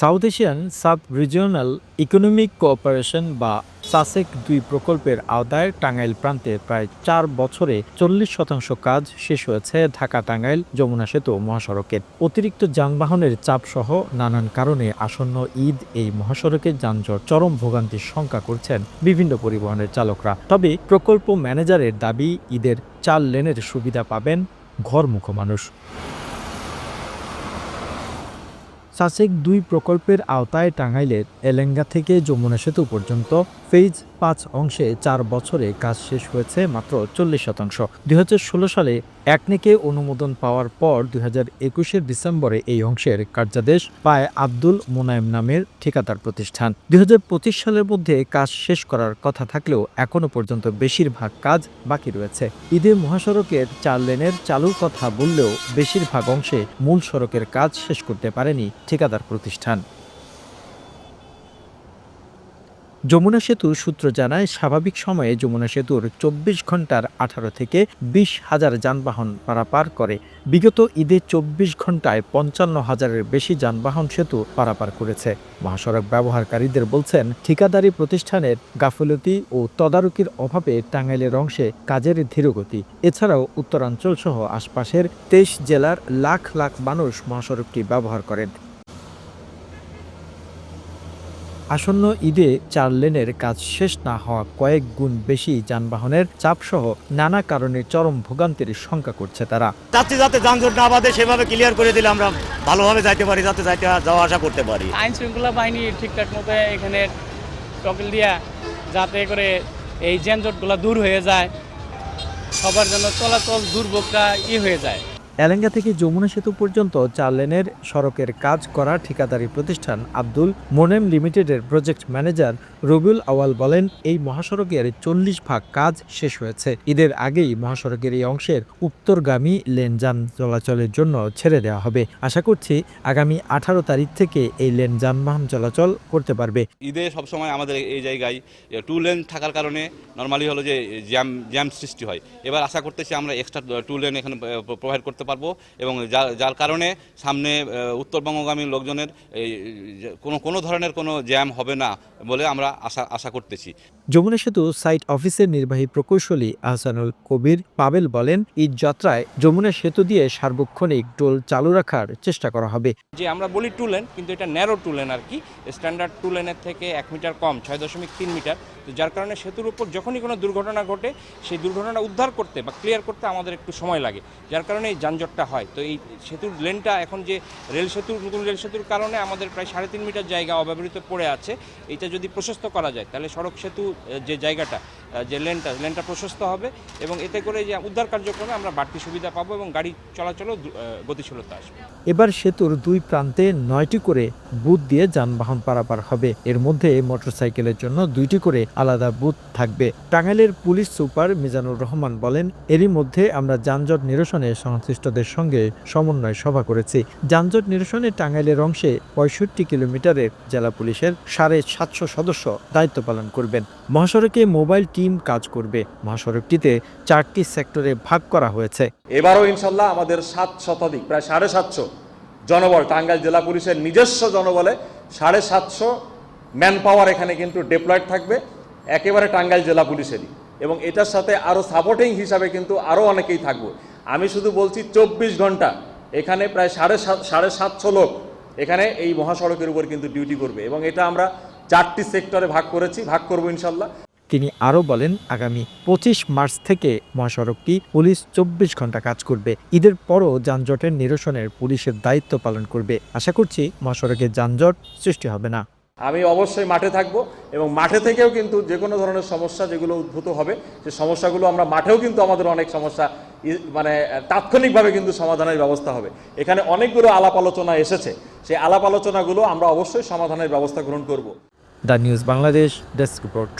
South Asian sub regional economic cooperation বা SASEC দুই প্রকল্পের আওতায় টাঙ্গাইল প্রান্তে প্রায় চার বছরে চল্লিশ শতাংশ কাজ শেষ হয়েছে ঢাকা টাঙ্গাইল যমুনা সেতু মহাসড়কের অতিরিক্ত যানবাহনের চাপসহ নানান কারণে আসন্ন ঈদ এই মহাসড়কে যানজট চরম ভোগান্তির শঙ্কা করছেন বিভিন্ন পরিবহনের চালকরা। তবে প্রকল্প ম্যানেজারের দাবি, ঈদের চার লেনের সুবিধা পাবেন ঘরমুখ মানুষ। সাসেক দুই প্রকল্পের আওতায় টাঙ্গাইলের এলেঙ্গা থেকে যমুনা সেতু পর্যন্ত ফেজ পাঁচ অংশে চার বছরে কাজ শেষ হয়েছে মাত্র চল্লিশ শতাংশ। দুই সালে একনেকে অনুমোদন পাওয়ার পর দুই হাজার একুশের ডিসেম্বরে এই অংশের কার্যাদেশ পায় আব্দুল মোনায়েম নামের ঠিকাদার প্রতিষ্ঠান। দুই হাজার পঁচিশ সালের মধ্যে কাজ শেষ করার কথা থাকলেও এখনও পর্যন্ত বেশিরভাগ কাজ বাকি রয়েছে। ঈদে মহাসড়কের চার লেনের চালুর কথা বললেও বেশিরভাগ অংশে মূল সড়কের কাজ শেষ করতে পারেনি ঠিকাদার প্রতিষ্ঠান। যমুনা সেতু সূত্র জানায়, স্বাভাবিক সময়ে যমুনা সেতুর চব্বিশ ঘণ্টার আঠারো থেকে বিশ হাজার যানবাহন পারাপার করে। বিগত ঈদে চব্বিশ ঘন্টায় পঞ্চান্ন হাজারের বেশি যানবাহন সেতু পারাপার করেছে। মহাসড়ক ব্যবহারকারীদের বলছেন, ঠিকাদারি প্রতিষ্ঠানের গাফলতি ও তদারকির অভাবে টাঙ্গাইলের অংশে কাজের ধীরগতি। এছাড়াও উত্তরাঞ্চল সহ আশপাশের তেইশ জেলার লাখ লাখ মানুষ মহাসড়কটি ব্যবহার করেন। আসন্ন ঈদে চার লেনের কাজ শেষ না হওয়া কয়েক গুণ বেশি যানবাহনের চাপসহ নানা কারণে চরম ভোগান্তির শঙ্কা করছে তারা। যাত্রী যাতে যানজট না বাদে সেভাবে ক্লিয়ার করে দিলে আমরা ভালোভাবে যাইতে পারি যাতে যাইতে যাওয়া আসা করতে পারি। আইন শৃঙ্খলা বাহিনী ঠিকঠাক মতো এখানে টকেল দিয়া যাতে করে এই যানজটগুলো দূর হয়ে যায় সবার জন্য চলাচল দুর্ভোগটা ই হয়ে যায়। এলেঙ্গা থেকে যমুনা সেতু পর্যন্ত চার লেনের সড়কের কাজ করা ঠিকাদারি প্রতিষ্ঠান আব্দুল মোনেম লিমিটেডের প্রজেক্ট ম্যানেজার রবিউল আওয়াল বলেন, এই মহাসড়কের চল্লিশ ভাগ কাজ শেষ হয়েছে। ঈদের আগেই মহাসড়কের এই অংশের উত্তরগামী লেন যান চলাচলের জন্য ছেড়ে দেওয়া হবে। আশা করছি আগামী আঠারো তারিখ থেকে এই লেন যানবাহন চলাচল করতে পারবে। ঈদে সবসময় আমাদের এই জায়গায় টু লেন থাকার কারণে নর্মালি হলো যে জ্যাম জ্যাম সৃষ্টি হয়। এবার আশা করতেছি আমরা এক্সট্রা টু লেন এখানে প্রোভাইড করতে পারব এবং যার যার কারণে সামনে উত্তরবঙ্গগামী লোকজনের কোনো কোনো ধরনের কোনো জ্যাম হবে না বলে আমরা আশা আশা করতেছি। যমুনা সেতু সাইট অফিসের নির্বাহী প্রকৌশলী আহসানুল কবির পাবেল বলেন ঈদ যাত্রায় যমুনা সেতু দিয়ে সার্বক্ষণিক টোল চালু রাখার চেষ্টা করা হবে। যে আমরা বলি টু লেন কিন্তু এটা ন্যারো টু লেন আর কি। স্ট্যান্ডার্ড টু লেনের থেকে এক মিটার কম ছয় দশমিক তিন মিটার। তো যার কারণে সেতুর উপর যখনই কোনো দুর্ঘটনা ঘটে, সেই দুর্ঘটনা উদ্ধার করতে বা ক্লিয়ার করতে আমাদের একটু সময় লাগে। যার কারণে এই যানজটটা হয়। তো এই সেতুর লেনটা এখন যে রেল সেতুর নতুন রেল সেতুর কারণে আমাদের প্রায় সাড়ে তিন মিটার জায়গা অব্যবহৃত পড়ে আছে। এটা যদি প্রশস্ত করা যায়, তাহলে সড়ক সেতু যে জায়গাটা যে লেনটা লেনটা প্রশস্ত হবে এবং এতে করে যে উদ্ধার কার্যক্রমে আমরা বাড়তি সুবিধা পাবো এবং গাড়ি চলাচলও গতিশীলতা আসবে। এবার সেতুর দুই প্রান্তে নয়টি করে বুথ দিয়ে যানবাহন পারাপার হবে। এর মধ্যে মোটরসাইকেলের জন্য দুইটি করে আলাদা বুথ থাকবে। টাঙ্গাইলের পুলিশ সুপার মিজানুর রহমান বলেন, এরই মধ্যে আমরা যানজট নিরসনে সংশ্লিষ্টদের সঙ্গে সমন্বয় সভা করেছি। যানজট নিরসনে টাঙ্গাইলের অংশে পঁয়ষট্টি কিলোমিটারের জেলা পুলিশের সাড়ে সাতশো সদস্য দায়িত্ব পালন করবেন। মহাসড়কে মোবাইল টিম কাজ করবে। মহাসড়কটিতে চারটি সেক্টরে ভাগ করা হয়েছে। এবারও ইনশাল্লাহ আমাদের সাত শতাধিক, প্রায় সাড়ে সাতশো জনবল, টাঙ্গাইল জেলা পুলিশের নিজস্ব জনবলে সাড়ে সাতশো ম্যান পাওয়ার এখানে কিন্তু ডেপ্লয়েড থাকবে, একেবারে টাঙ্গাইল জেলা পুলিশেরই। এবং এটার সাথে আরও সাপোর্টিং হিসাবে কিন্তু আরও অনেকেই থাকবে। আমি শুধু বলছি চব্বিশ ঘণ্টা, এখানে প্রায় সাড়ে সাত সাড়ে সাতশো লোক এখানে এই মহাসড়কের উপর কিন্তু ডিউটি করবে। এবং এটা আমরা চারটি সেক্টরে ভাগ করেছি, ভাগ করব ইনশাল্লাহ। তিনি আরও বলেন আগামী পঁচিশ মার্চ থেকে মহাসড়কটি পুলিশ চব্বিশ ঘণ্টা কাজ করবে। ঈদের পরও যানজটের নিরসনের পুলিশের দায়িত্ব পালন করবে। আশা করছি মহাসড়কে যানজট সৃষ্টি হবে না। আমি অবশ্যই মাঠে থাকব এবং মাঠে থেকেও কিন্তু যে কোনো ধরনের সমস্যা যেগুলো উদ্ভূত হবে সে সমস্যাগুলো আমরা মাঠেও কিন্তু আমাদের অনেক সমস্যা মানে তাৎক্ষণিকভাবে কিন্তু সমাধানের ব্যবস্থা হবে। এখানে অনেকগুলো আলাপ আলোচনা এসেছে। সেই আলাপ আলোচনাগুলো আমরা অবশ্যই সমাধানের ব্যবস্থা গ্রহণ করব। The news Bangladesh desk report.